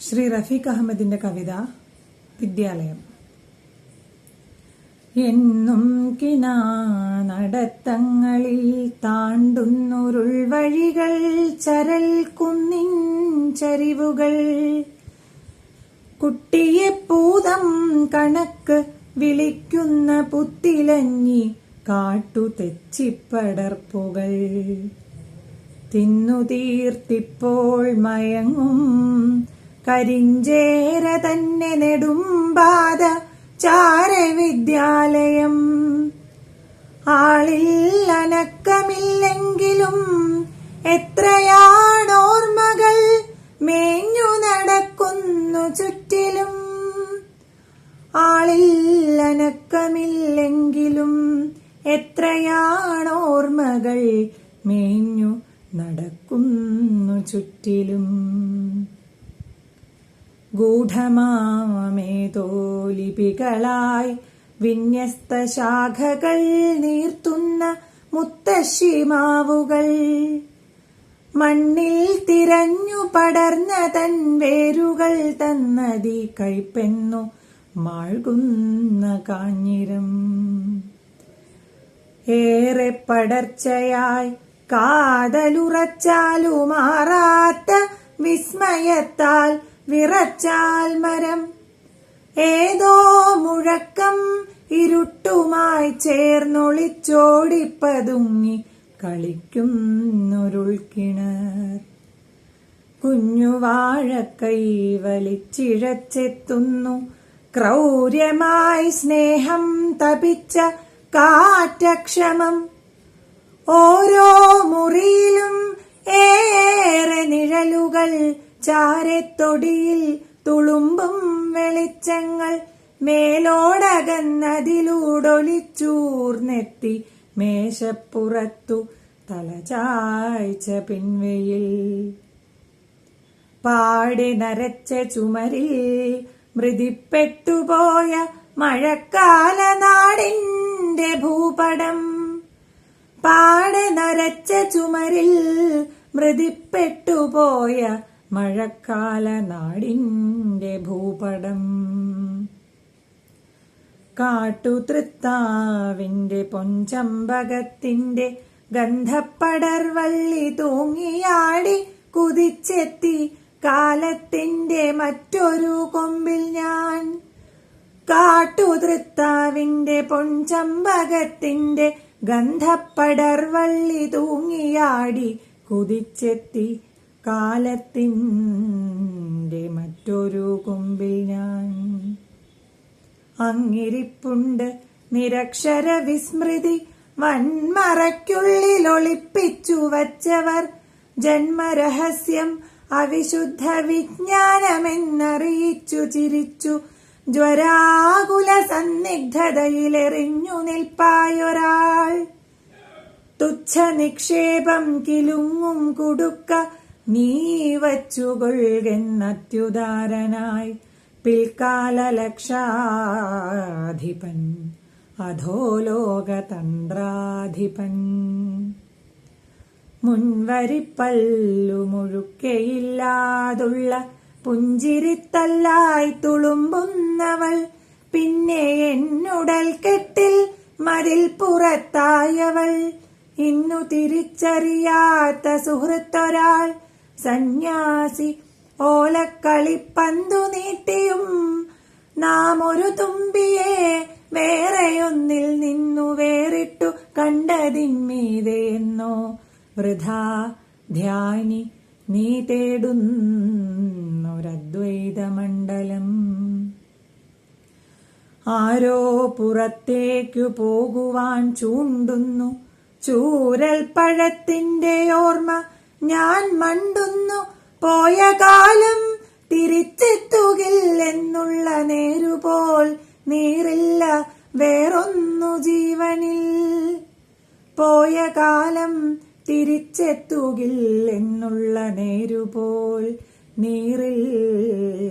ശ്രീ റഫീഖ് അഹമ്മദിന്റെ കവിത വിദ്യാലയം. എന്നും കിനാ നടത്തങ്ങളിൽ താണ്ടുന്നുരുൾ വഴികൾ ചരൽ കുന്നിൻ ചരിവുകൾ. കുട്ടിയെ പൂതം കണക്ക് വിളിക്കുന്ന പുത്തിലഞ്ഞി കാട്ടു തെച്ചിപ്പടർപ്പുകൾ തിന്നു തീർത്തിപ്പോൾ മയങ്ങും കരിഞ്ചേര തന്നെ നെടുമ്പാത ചാരവിദ്യാലയം ആളിൽ അനക്കമില്ലെങ്കിലും എത്രയാണോർമ്മകൾ മേഞ്ഞു നടക്കുന്നു ചുറ്റിലും. ആളിൽ അനക്കമില്ലെങ്കിലും എത്രയാണോർമ്മകൾ മേഞ്ഞു നടക്കുന്നു ചുറ്റിലും. ഗൂഢമാമേതോലിപികളായി വിന്യസ്ത ശാഖകൾ നീർത്തുന്ന മുത്തശ്ശിമാവുകൾ. മണ്ണിൽ തിരഞ്ഞു പടർന്ന തൻ വേരുകൾ തന്നതി കഴിപ്പെന്നു മാഴ്കുന്ന കാഞ്ഞിരം. ഏറെ പടർച്ചയായി കാതലുറച്ചാലുമാറാത്ത വിസ്മയത്താൽ വിറച്ചാൽ മരം. ഏതോ മുഴക്കം ഇരുട്ടുമായി ചേർന്നൊളിച്ചോടിപ്പതുങ്ങി കളിക്കുന്നൊരുൾക്കിണർ. കുഞ്ഞു വാഴക്കൈ വലിച്ചിഴച്ചെത്തുന്നു. ക്രൗര്യമായി സ്നേഹം തപിച്ച കാറ്റക്ഷമം. ഓരോ മുറിയിലും ഏറെ നിഴലുകൾ ചാരത്തൊടിയിൽ തുളുമ്പും വെളിച്ചങ്ങൾ മേലോടകന്നതിലൂടൊലിച്ചൂർന്നെത്തി മേശപ്പുറത്തു തലചാഴ്ച പിൻവയിൽ. പാടി നരച്ച ചുമരിൽ മൃതിപ്പെട്ടുപോയ മഴക്കാല നാടിന്റെ ഭൂപടം. പാടെ നരച്ച ചുമരിൽ മൃതിപ്പെട്ടുപോയ മഴക്കാല നാടിന്റെ ഭൂപടം. കാട്ടുതൃത്താവിന്റെ പൊഞ്ചമ്പകത്തിന്റെ ഗന്ധപ്പടർവള്ളി തൂങ്ങിയാടി കുതിച്ചെത്തി കാലത്തിന്റെ മറ്റൊരു കൊമ്പിൽ ഞാൻ. കാട്ടുതൃത്താവിന്റെ പൊൻചമ്പകത്തിന്റെ ഗന്ധപ്പടർവള്ളി തൂങ്ങിയാടി കുതിച്ചെത്തി കാലത്തിന്റെ മറ്റൊരു കൊമ്പിൽ ഞാൻ. അങ്ങിരിപ്പുണ്ട് നിരക്ഷര വിസ്മൃതി വൻമറയ്ക്കുള്ളിൽ ഒളിപ്പിച്ചു വച്ചവർ. ജന്മരഹസ്യം അവിശുദ്ധ വിജ്ഞാനമെന്നറിയിച്ചു ചിരിച്ചു. ജ്വരാകുല സന്നിഗ്ധതയിലെറിഞ്ഞു നിൽപ്പായൊരാൾ. തുച്ഛ നിക്ഷേപം കിലുങ്ങും കുടുക്ക നീ വച്ചുകൊള്ളുകെന്നത്യുദാരനായി പിൽക്കാല ലക്ഷാധിപൻ അധോലോകതന്ത്രാധിപൻ. മുൻവരിപ്പല്ലു മുഴുക്കയില്ലാതുള്ള പുഞ്ചിരിത്തല്ലായി തുളുമ്പുന്നവൾ പിന്നെ എന്നുടൽ കെട്ടിൽ മതിൽ പുറത്തായവൾ. ഇന്നു തിരിച്ചറിയാത്ത സുഹൃത്തൊരാൾ സന്യാസി ഓലക്കളിപ്പന്തു നീട്ടിയും നാം ഒരു തുമ്പിയെ വേറെയൊന്നിൽ നിന്നു വേറിട്ടു കണ്ടതിന്മീതെയെന്നോ വൃഥാ ധ്യാനി നീ തേടുന്നൊരദ്വൈതമണ്ഡലം ആരോ പുറത്തേക്കു പോകുവാൻ ചൂണ്ടുന്നു. ചൂരൽ പഴത്തിന്റെ ഓർമ്മ ഞാൻ മണ്ടുന്നു പോയ കാലം തിരിച്ചെത്തുകില്ലെന്നുള്ള നേരുപോൽ നീറില്ല വേറൊന്നു ജീവനിൽ. പോയ കാലം തിരിച്ചെത്തുകില്ലെന്നുള്ള നേരുപോൽ നീറില്ല